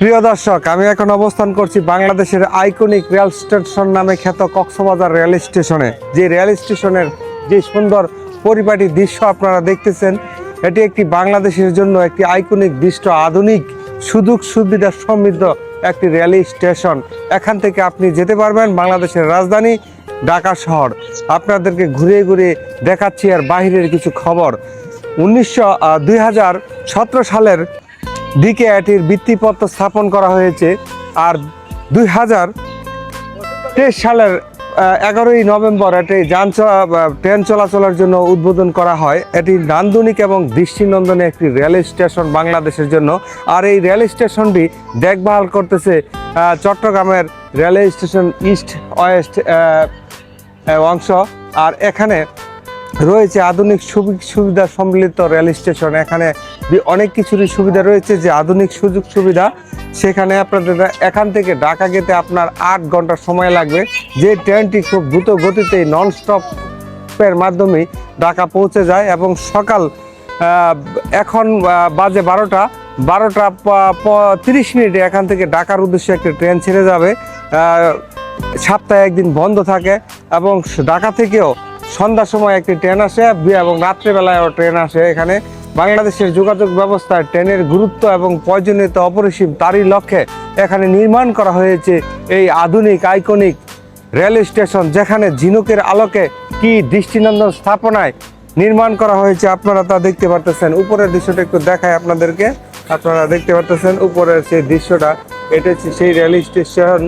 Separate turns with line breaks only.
প্রিয় দর্শক, আমি এখন অবস্থান করছি বাংলাদেশের আইকনিক রেল স্টেশন নামে খ্যাত কক্সবাজার রেল স্টেশনে। যে রেল স্টেশনের যে সুন্দর পরিপাটি দৃশ্য আপনারা দেখতেছেন, এটি একটি বাংলাদেশের জন্য একটি আইকনিক দৃশ্য, আধুনিক, সুযোগ সুবিধা সমৃদ্ধ একটি রেল স্টেশন। এখান থেকে আপনি যেতে পারবেন বাংলাদেশের রাজধানী ঢাকা শহর। আপনাদেরকে ঘুরে ঘুরে দেখাচ্ছি আর বাহিরের কিছু খবর। উনিশশো দুই সালের দিকে এটির ভিত্তিপত্র স্থাপন করা হয়েছে আর দুই হাজার তেইশ সালের এগারোই নভেম্বর এটি যান ট্রেন চলাচলের জন্য উদ্বোধন করা হয়। এটি নান্দনিক এবং দৃষ্টিনন্দনে একটি রেল স্টেশন বাংলাদেশের জন্য। আর এই রেল স্টেশনটি দেখভাল করতেছে চট্টগ্রামের রেলওয়ে স্টেশন ইস্ট ওয়েস্ট অংশ। আর এখানে রয়েছে আধুনিক সুবি- সুবিধা সম্মিলিত রেল স্টেশন। এখানে অনেক কিছুরই সুবিধা রয়েছে যে আধুনিক সুযোগ সুবিধা। সেখানে আপনাদের এখান থেকে ঢাকা যেতে আপনার আট ঘণ্টা সময় লাগবে। যে ট্রেনটি খুব দ্রুত গতিতে নন স্টপের মাধ্যমে ঢাকা পৌঁছে যায় এবং সকাল এখন বাজে বারোটা। বারোটা তিরিশ মিনিটে এখান থেকে ঢাকার উদ্দেশ্যে একটি ট্রেন ছেড়ে যাবে। সপ্তাহে একদিন বন্ধ থাকে এবং ঢাকা থেকেও সন্ধ্যার সময় একটি ট্রেন আসে এবং রাত্রেবেলায়ও ট্রেন আসে। এখানে বাংলাদেশের যোগাযোগ ব্যবস্থায় ট্রেনের গুরুত্ব এবং প্রয়োজনীয়তা অপরিসীম তারই লক্ষ্যে এখানে নির্মাণ করা হয়েছে এই আধুনিক, আইকনিক রেল স্টেশন, যেখানে ঝিনুকের আলোকে কি দৃষ্টিনন্দন স্থাপনায় নির্মাণ করা হয়েছে আপনারা তা দেখতে পারতেছেন। উপরের দৃশ্যটা একটু দেখায় আপনাদেরকে। আপনারা দেখতে পারতেছেন উপরের সেই দৃশ্যটা। এটা সেই রেল স্টেশন।